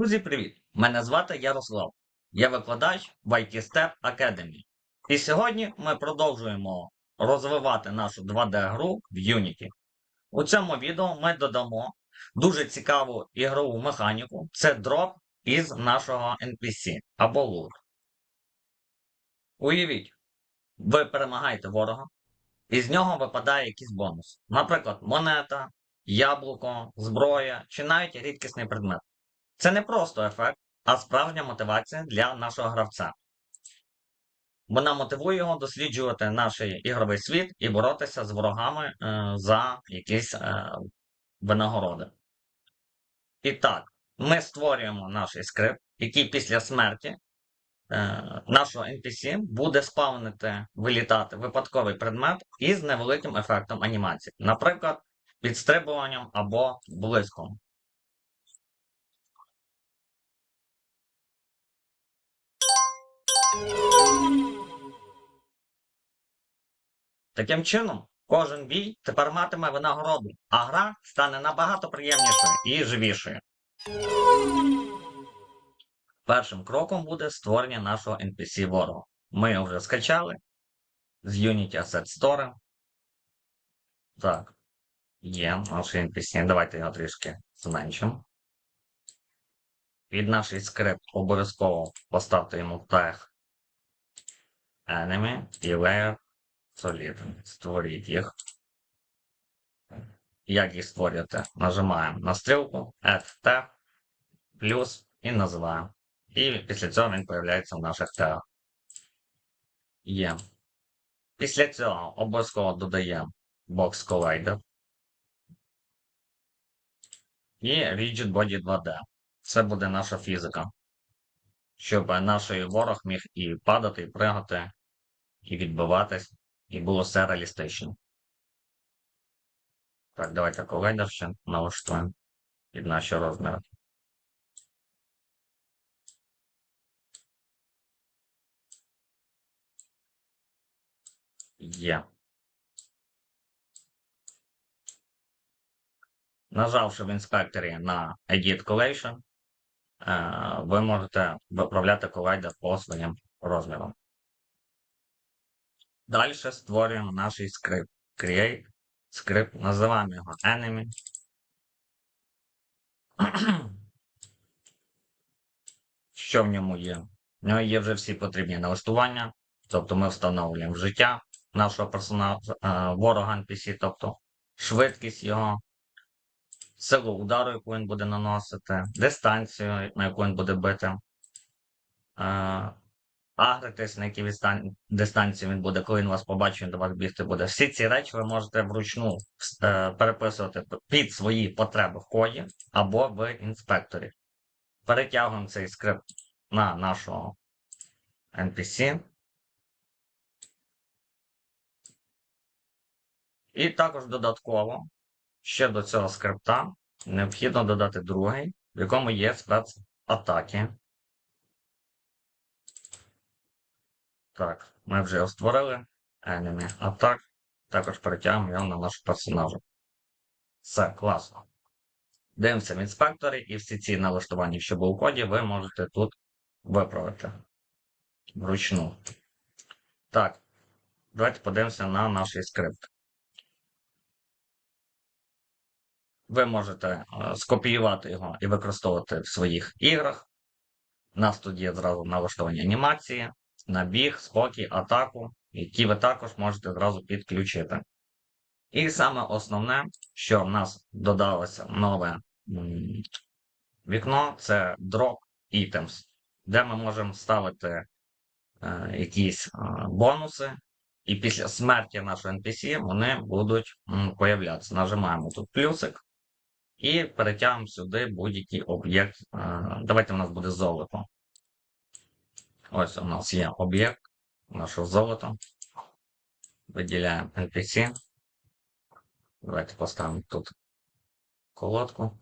Друзі, привіт! Мене звати Ярослав. Я викладач в IT Step Academy. І сьогодні ми продовжуємо розвивати нашу 2D-гру в Unity. У цьому відео ми додамо дуже цікаву ігрову механіку. Це дроп із нашого NPC або лут. Уявіть, ви перемагаєте ворога, і з нього випадає якийсь бонус. Наприклад, монета, яблуко, зброя чи навіть рідкісний предмет. Це не просто ефект, а справжня мотивація для нашого гравця. Вона мотивує його досліджувати наш ігровий світ і боротися з ворогами е, за якісь е, винагороди. І так, ми створюємо наш скрипт, який після смерті е, нашого NPC буде спавнити, вилітати випадковий предмет із невеликим ефектом анімації, наприклад, підстрибуванням або блиском. Таким чином, кожен бій тепер матиме винагороду, а гра стане набагато приємнішою і живішою. Першим кроком буде створення нашого NPC ворога. Ми його вже скачали з Unity Asset Store. Так, є наш NPC. Давайте його трішки зменшимо. Від нашої скрипт обов'язково поставте йому тег Enemy і Layer Solid. Створіть їх. Як їх створювати? Нажимаємо на стрілку, Add Tag, плюс і називаємо. І після цього він з'являється в наших тегах. Є. Після цього обов'язково додаємо Box Collider і Rigid Body 2D. Це буде наша фізика. Щоб наш ворог міг і падати, і пригати, і відбиватись, і було все реалістично. Так, давайте колайдер ще налаштуємо під наші розміри. Є. Нажавши в інспекторі на Edit Collation, е, ви можете виправляти колайдер по своїм розмірам. Далі створюємо наш скрипт. Create скрипт, називаємо його Enemy. Що в ньому є? В нього є вже всі потрібні налаштування, тобто ми встановлюємо життя нашого персонажа, е, ворога NPC, тобто швидкість його, силу удару, яку він буде наносити, дистанцію, на яку він буде бити, е, агритись, на якій дистанції він буде, коли він вас побачить, він до вас бігти буде. Всі ці речі ви можете вручну е, переписувати під свої потреби в коді або в інспекторі. Перетягуємо цей скрипт на нашого NPC. І також додатково ще до цього скрипта необхідно додати другий, в якому є спецатаки. Так, ми вже його створили. Enemy Attack. Також перетягуємо його на нашу персонажу. Все, класно. Дивимося в інспекторі, і всі ці налаштування, що були у коді, ви можете тут виправити вручну. Так, давайте подивимося на наш скрипт. Ви можете е, скопіювати його і використовувати в своїх іграх. У нас тут є зразу налаштування анімації, набіг, спокій, атаку, які ви також можете зразу підключити. І саме основне, що в нас додалося нове вікно, це Drop Items, де ми можемо ставити е, якісь е, бонуси, і після смерті нашого NPC вони будуть м, появлятися. Нажимаємо тут плюсик. І перетягнемо сюди будь-який об'єкт. Давайте у нас буде золото. Ось у нас є об'єкт нашого золота. Виділяємо NPC. Давайте поставимо тут колодку.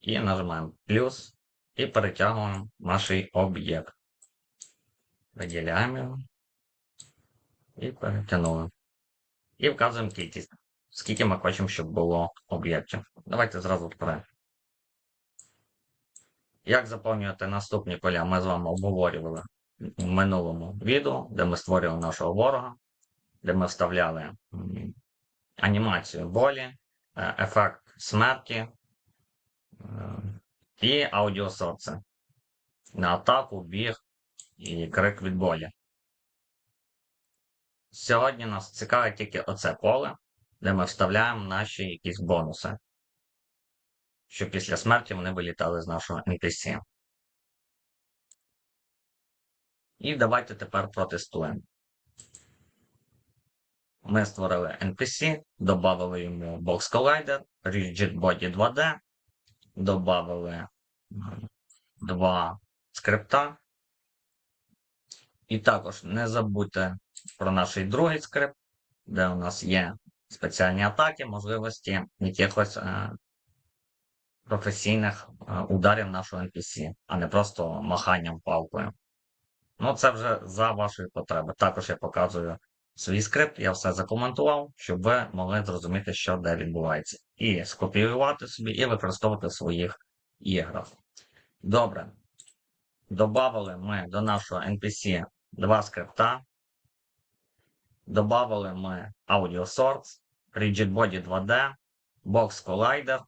І нажимаємо плюс. І перетягуємо наш об'єкт. Виділяємо його. І перетягнули. І вказуємо кількість скільки ми хочемо, щоб було об'єктів. Давайте зразу вперед. Як заповнювати наступні поля, ми з вами обговорювали в минулому відео, де ми створювали нашого ворога, де ми вставляли анімацію болі, е, ефект смерті е, і аудіосорси на атаку, біг і крик від болі. Сьогодні нас цікавить тільки оце поле, де ми вставляємо наші якісь бонуси, щоб після смерті вони вилітали з нашого NPC. І давайте тепер протестуємо. Ми створили NPC, додали йому Box Collider, Rigid Body 2D, додали два скрипта. І також не забудьте про наш другий скрипт, де у нас є спеціальні атаки, можливості якихось е, професійних е, ударів нашого NPC, а не просто маханням палкою. Ну, це вже за вашої потреби. Також я показую свій скрипт, я все закоментував, щоб ви могли зрозуміти, що де відбувається. І скопіювати собі, і використовувати в своїх іграх. Добре. Добавили ми до нашого NPC два скрипта. Добавили ми Audio Source, Rigid Body 2D, Box Collider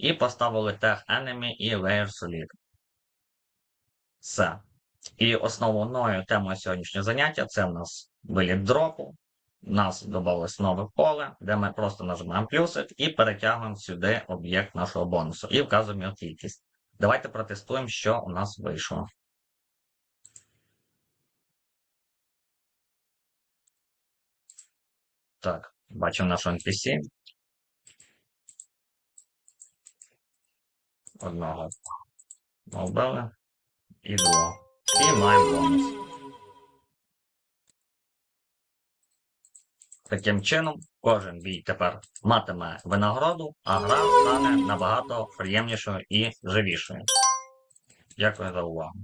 і поставили Tag Enemy і Layer Solid. Все. І основною темою сьогоднішнього заняття це в нас виліт дропу. У нас додалось нове поле, де ми просто нажимаємо плюсик і перетягуємо сюди об'єкт нашого бонусу і вказуємо його кількість. Давайте протестуємо, що у нас вийшло. Так, бачимо нашу NPC. Одного вбили і другого. І маємо бонус. Таким чином, кожен бій тепер матиме винагороду, а гра стане набагато приємнішою і живішою. Дякую за увагу.